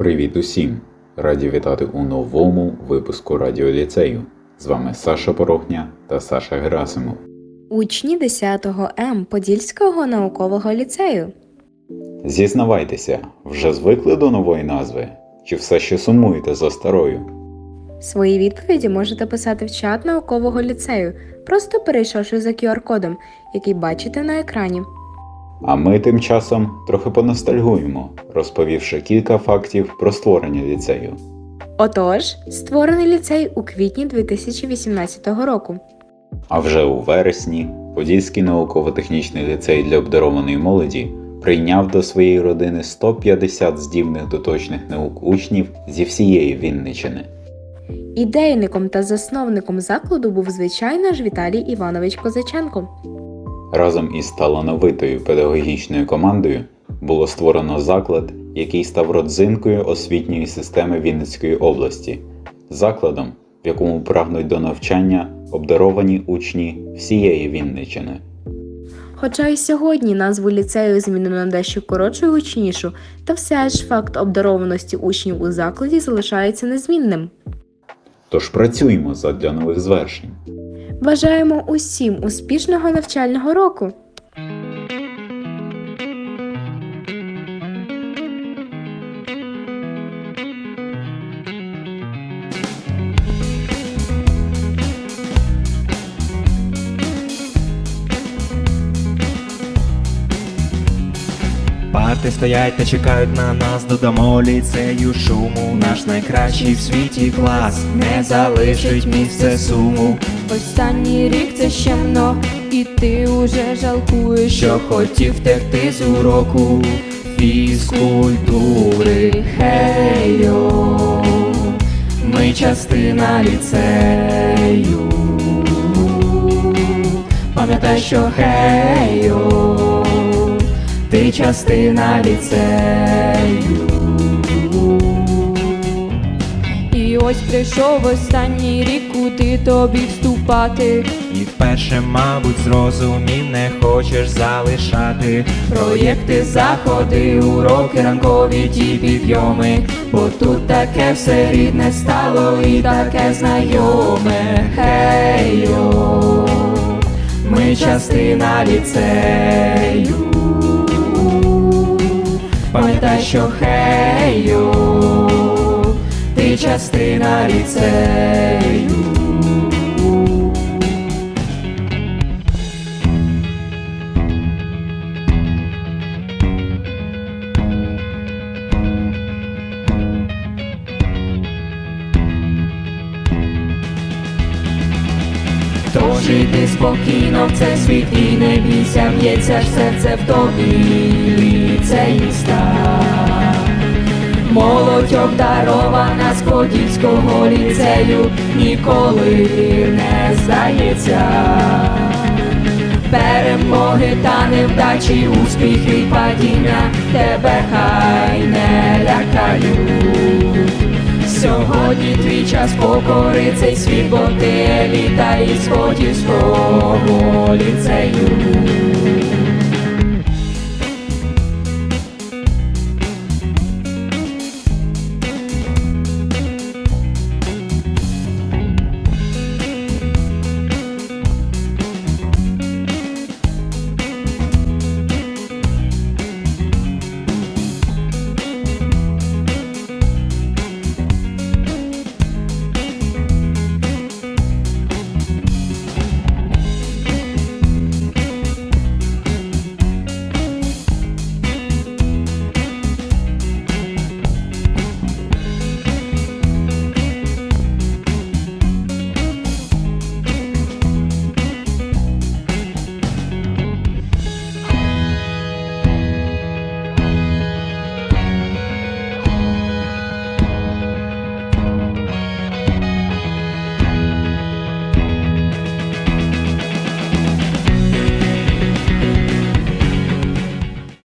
Привіт усім! Раді вітати у новому випуску радіоліцею. З вами Саша Порохня та Саша Герасимов. Учні 10-го М Подільського наукового ліцею. Зізнавайтеся, вже звикли до нової назви? Чи все ще сумуєте за старою? Свої відповіді можете писати в чат наукового ліцею, просто перейшовши за QR-кодом, який бачите на екрані. А ми тим часом трохи поностальгуємо, розповівши кілька фактів про створення ліцею. Отож, створений ліцей у квітні 2018 року. А вже у вересні Подільський науково-технічний ліцей для обдарованої молоді прийняв до своєї родини 150 здібних до точних наук учнів зі всієї Вінничини. Ідейником та засновником закладу був звичайно ж Віталій Іванович Козаченко. Разом із талановитою педагогічною командою було створено заклад, який став родзинкою освітньої системи Вінницької області, закладом, в якому прагнуть до навчання обдаровані учні всієї Вінничини. Хоча і сьогодні назву ліцею змінено на дещо коротшу і гучнішу, та все ж факт обдарованості учнів у закладі залишається незмінним. Тож працюємо задля нових звершень. Бажаємо усім успішного навчального року! Парти стоять та чекають на нас, додамо ліцею шуму. Наш найкращий в світі клас не залишить місце суму. Останній рік це щемно, і ти уже жалкуєш, Що хотів втекти з уроку фізкультури. Хей-йо, ми частина ліцею. Пам'ятай, що хей-йо, ти частина ліцею. І ось прийшов останній рік, куди тобі вступати. І вперше, мабуть, зрозумів, не хочеш залишати проєкти, заходи, уроки, ранкові ті підйоми, бо тут таке все рідне стало і таке знайоме. Хей-йо, ми частина ліцею. Пам'ятай, що хей-йо, ти частина ліцею. Іди спокійно в цей світ і не бійся, б'ється ж серце в тобі, ліцеїста. Молодь обдарована з Подільського ліцею ніколи не здається. Перемоги та невдачі, успіхи падіння тебе хай не лякають. Сьогодні твій час покори цей світ, бо ти еліта із Подільського ліцею.